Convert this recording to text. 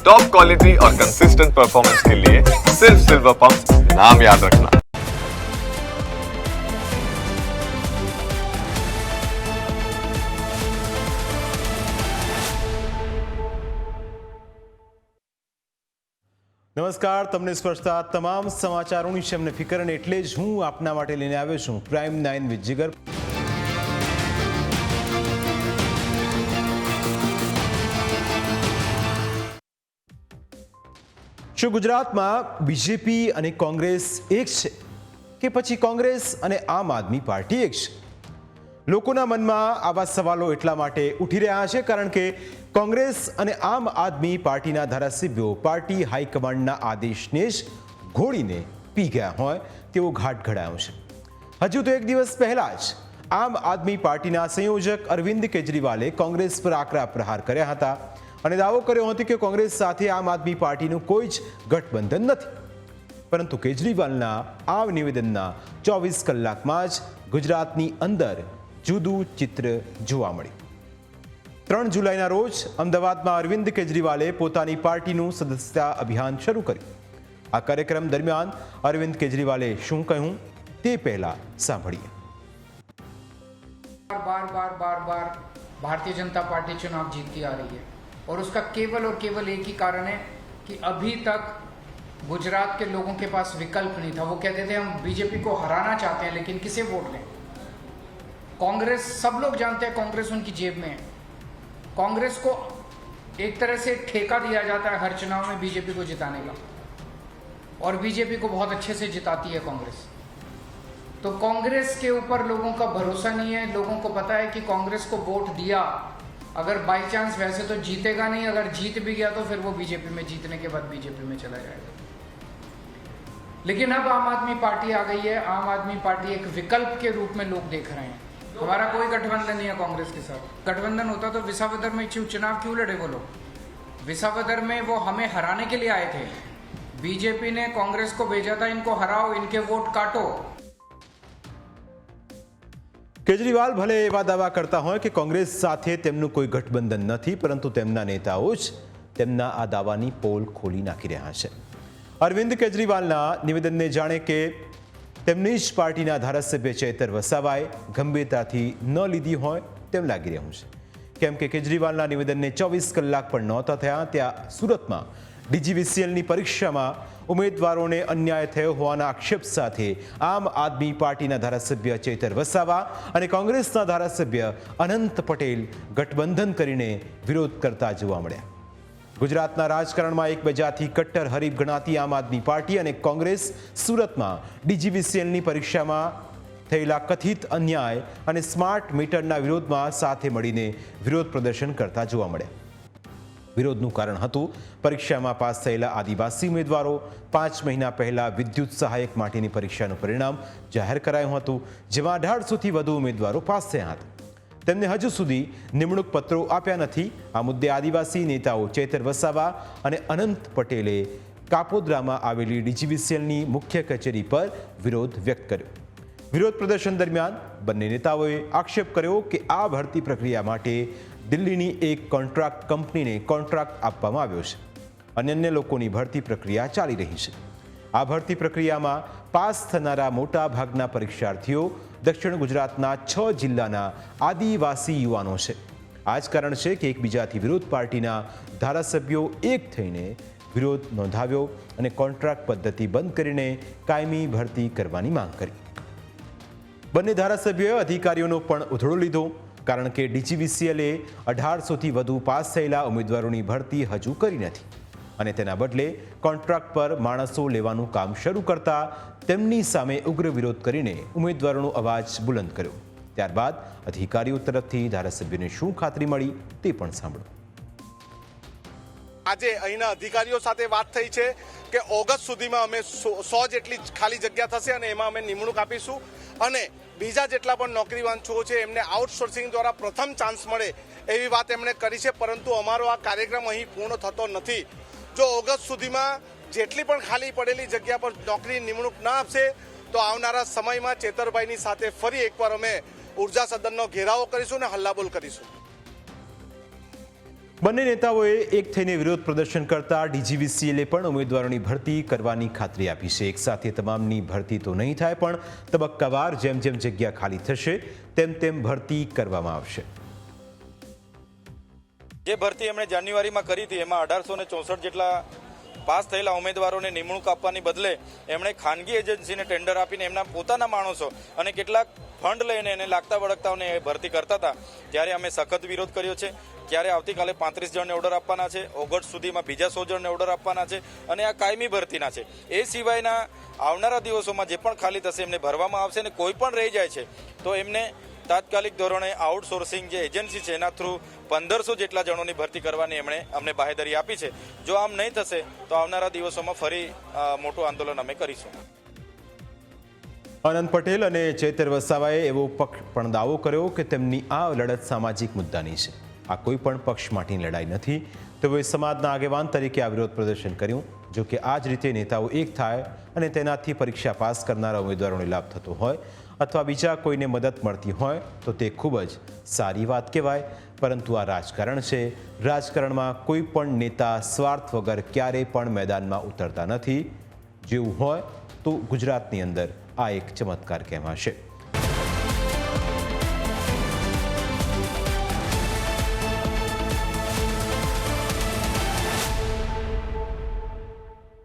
Top quality और consistent performance के लिए सिर्फ सिल्वर पंप नाम याद रखना નમસ્કાર તમને સ્પર્શતા તમામ સમાચારોની છે અમને ફિકર અને એટલે જ હું આપના માટે લઈને આવ્યો છું પ્રાઇમ નાઇન વિથ જીગર શું ગુજરાતમાં બીજેપી અને કોંગ્રેસ એક છે કે પછી કોંગ્રેસ અને આમ આદમી પાર્ટી એક છે? લોકોના મનમાં આવા સવાલો એટલા માટે ઉઠી રહ્યા છે કારણ કે કોંગ્રેસ અને આમ આદમી પાર્ટીના ધારાસભ્યો પાર્ટી હાઈકમાન્ડના આદેશને જ ઘોડીને પી ગયા હોય તેવો ઘાટ ઘડાયો છે. હજુ તો એક દિવસ પહેલા જ આમ આદમી પાર્ટીના સંયોજક અરવિંદ કેજરીવાલે કોંગ્રેસ પર આકરા પ્રહાર કર્યા હતા. અને દાવો કર્યો હતો કે કોંગ્રેસ સાથે આમ આદમી પાર્ટીનું કોઈ જ ગઠબંધન નથી પરંતુ કેજરીવાલના આ નિવેદનના ચોવીસ કલાકમાં જ ગુજરાતની અંદર જુદું ચિત્ર જોવા મળ્યું ત્રણ જુલાઈના રોજ અમદાવાદમાં અરવિંદ કેજરીવાલે પોતાની પાર્ટીનું સદસ્યતા અભિયાન શરૂ કર્યું આ કાર્યક્રમ દરમિયાન અરવિંદ કેજરીવાલે શું કહ્યું તે પહેલા સાંભળીએ बार बार बार बार भारतीय जनता पार्टी चुनाव जीतती आ रही है और उसका केवल और केवल एक ही कारण है कि अभी तक गुजरात के लोगों के पास विकल्प नहीं था। वो कहते थे, हम बीजेपी को हराना चाहते हैं, लेकिन किसे वोट लें कांग्रेस, सब लोग जानते हैं कांग्रेस उनकी जेब में है। कांग्रेस को एक तरह से ठेका दिया जाता है हर चुनाव में बीजेपी को जिताने का। और बीजेपी को बहुत अच्छे से जिताती है कांग्रेस। तो कांग्रेस के ऊपर लोगों का भरोसा नहीं है। लोगों को पता है कि कांग्रेस को वोट दिया अगर बाई चांस वैसे तो जीतेगा नहीं, अगर जीत भी गया तो फिर वो बीजेपी में जीतने के बाद बीजेपी में चला जाएगा। लेकिन अब आम आदमी पार्टी आ गई है, आम आदमी पार्टी एक विकल्प के रूप में लोग देख रहे हैं। हमारा कोई गठबंधन नहीं है कांग्रेस के साथ। गठबंधन होता तो विसावदर में चुनाव क्यों लड़े वो लोग? विसावदर में वो हमें हराने के लिए आए थे। बीजेपी ने कांग्रेस को भेजा था, इनको हराओ, इनके वोट काटो। કેજરીવાલ ભલે એવા દાવા કરતા હોય કે કોંગ્રેસ સાથે તેમનું કોઈ ગઠબંધન નથી, પરંતુ તેમના નેતાઓ જ તેમના આ દાવાની પોલ ખોલી નાખી રહ્યા છે. અરવિંદ કેજરીવાલના નિવેદનને જાણે કે તેમની જ પાર્ટીના ધારાસભ્ય ચેતર વસાવાએ ગંભીરતાથી ન લીધી હોય તેમ લાગી રહ્યું છે. કેમ કે કેજરીવાલના નિવેદનને ચોવીસ કલાક પણ નહોતા થયા, ત્યાં સુરતમાં ડીજીવીસીએલની પરીક્ષામાં ઉમેદવારોને અન્યાય થયો હોવાના આક્ષેપ સાથે આમ આદમી પાર્ટીના ધારાસભ્ય ચેતર વસાવા અને કોંગ્રેસના ધારાસભ્ય અનંત પટેલ ગઠબંધન કરીને વિરોધ કરતા જોવા મળ્યા. ગુજરાતના રાજકારણમાં એકબીજાથી કટ્ટર હરીફ ગણાતી આમ આદમી પાર્ટી અને કોંગ્રેસ સુરતમાં ડીજીવીસીએલની પરીક્ષામાં થયેલા કથિત અન્યાય અને સ્માર્ટ મીટરના વિરોધમાં સાથે મળીને વિરોધ પ્રદર્શન કરતા જોવા મળ્યા. વિરોધનું કારણ હતું. પરીક્ષામાં પાસ થયેલા આદિવાસી ઉમેદવારો પાંચ મહિના પહેલા વિદ્યુત સહાયક માટેની પરીક્ષાનું પરિણામ જાહેર કરાયું હતું, જેમાં અઢારસોથી વધુ ઉમેદવારો પાસ થયા હતા. તેમને હજુ સુધી નિમણૂક પત્રો આપ્યા નથી. આ મુદ્દે આદિવાસી નેતાઓ ચેતર વસાવા અને અનંત પટેલે કાપોદ્રામાં આવેલી ડીજીવીસીએલની મુખ્ય કચેરી પર વિરોધ વ્યક્ત કર્યો. વિરોધ પ્રદર્શન દરમિયાન બંને નેતાઓએ આક્ષેપ કર્યો કે આ ભરતી પ્રક્રિયા માટે દિલ્હીની એક કોન્ટ્રાક્ટ કંપનીને કોન્ટ્રાક્ટ આપવામાં આવ્યો છે. અને અન્ય લોકોની ભરતી પ્રક્રિયા ચાલી રહી છે. આ ભરતી પ્રક્રિયામાં પાસ થનારા મોટા ભાગના પરીક્ષાર્થીઓ દક્ષિણ ગુજરાતના છ જિલ્લાના આદિવાસી યુવાનો છે. આ જ કારણ છે કે એકબીજાથી વિરોધ પાર્ટીના ધારાસભ્યો એક થઈને વિરોધ નોંધાવ્યો અને કોન્ટ્રાક્ટ પદ્ધતિ બંધ કરીને કાયમી ભરતી કરવાની માંગ કરી. બંને ધારાસભ્યોએ અધિકારીઓનો પણ ઉધડો લીધો, કારણ કે ડીજીવીસીએલએ અઢારસોથી વધુ પાસ થયેલા ઉમેદવારોની ભરતી હજુ કરી નથી. અને તેના બદલે કોન્ટ્રાક્ટ પર માણસો લેવાનું કામ શરૂ કરતા તેમની સામે ઉગ્ર વિરોધ કરીને ઉમેદવારોનો અવાજ બુલંદ કર્યો. ત્યારબાદ અધિકારીઓ તરફથી ધારાસભ્યોને શું ખાતરી મળી તે પણ સાંભળો. આજે અહીંના અધિકારીઓ સાથે વાત થઈ છે કે ઓગસ્ટ સુધીમાં અમે સો જેટલી ખાલી જગ્યા થશે અને એમાં અમે નિમણૂક આપીશું. અને બીજા જેટલા પણ નોકરી વાંચુઓ છે, એમને આઉટસોર્સિંગ દ્વારા પ્રથમ ચાન્સ મળે એવી વાત એમણે કરી છે, પરંતુ અમારો આ કાર્યક્રમ અહીં પૂર્ણ થતો નથી. જો ઓગસ્ટ સુધીમાં જેટલી પણ ખાલી પડેલી જગ્યા પર નોકરી નિમણૂક ના આપશે, તો આવનારા સમયમાં ચેતરભાઈની સાથે ફરી એકવાર અમે ઊર્જા સદનનો ઘેરાવો કરીશું અને હલ્લાબોલ કરીશું. બંને નેતાઓએ એક થઈને વિરોધ પ્રદર્શન કરતા ડીજીવીસીએલે પણ ઉમેદવારોની ભરતી કરવાની ખાતરી આપી છે. એકસાથે તમામની ભરતી તો નહીં થાય, પણ તબક્કાવાર જેમ જેમ જગ્યા ખાલી થશે, તેમ તેમ ભરતી કરવામાં આવશે. જે ભરતી એમણે જાન્યુઆરીમાં કરી હતી, એમાં અઢારસો ને ચોસઠ જેટલા પાસ થયેલા ઉમેદવારોને નિમણૂક આપવાની બદલે એમણે ખાનગી એજન્સીને ટેન્ડર આપીને એમના પોતાના માણસો અને કેટલાક ફંડ લઈને એને લાગતા વળગતાઓને ભરતી કરતા હતા. ત્યારે અમે સખત વિરોધ કર્યો છે ત્યારે આવતીકાલે પાંત્રીસ જણને ઓર્ડર આપવાના છે. ઓગસ્ટ સુધીમાં બીજા સો જણને ઓર્ડર આપવાના છે અને આ કાયમી ભરતીના છે. એ સિવાયના આવનારા દિવસોમાં જે પણ ખાલી થશે એમને ભરવામાં આવશે અને કોઈ પણ રહી જાય છે, તો એમને તાત્કાલિક ધોરણે આઉટસોર્સિંગ જે એજન્સી છે, એના થ્રુ પંદરસો જેટલા જણોની ભરતી કરવાની એમણે અમને બાહેધરી આપી છે. જો આમ નહીં થશે, તો આવનારા દિવસોમાં ફરી મોટું આંદોલન અમે કરીશું. આનંદ પટેલ અને ચેતર વસાવાએ એવો પણ દાવો કર્યો કે તેમની આ લડત સામાજિક મુદ્દાની છે. આ કોઈ પણ પક્ષ માટેની લડાઈ નથી. તેઓએ સમાજના આગેવાન તરીકે આ વિરોધ પ્રદર્શન કર્યું, જો કે આ જ રીતે નેતાઓ એક થાય અને તેનાથી પરીક્ષા પાસ કરનારા ઉમેદવારોને લાભ થતો હોય અથવા બીજા કોઈને મદદ મળતી હોય, તો તે ખૂબ જ સારી વાત કહેવાય. પરંતુ આ રાજકારણ છે. રાજકારણમાં કોઈ પણ નેતા સ્વાર્થ વગર ક્યારેય પણ મેદાનમાં ઉતરતા નથી. જેવું હોય તો ગુજરાતની અંદર આ એક ચમત્કાર કહેવાશે.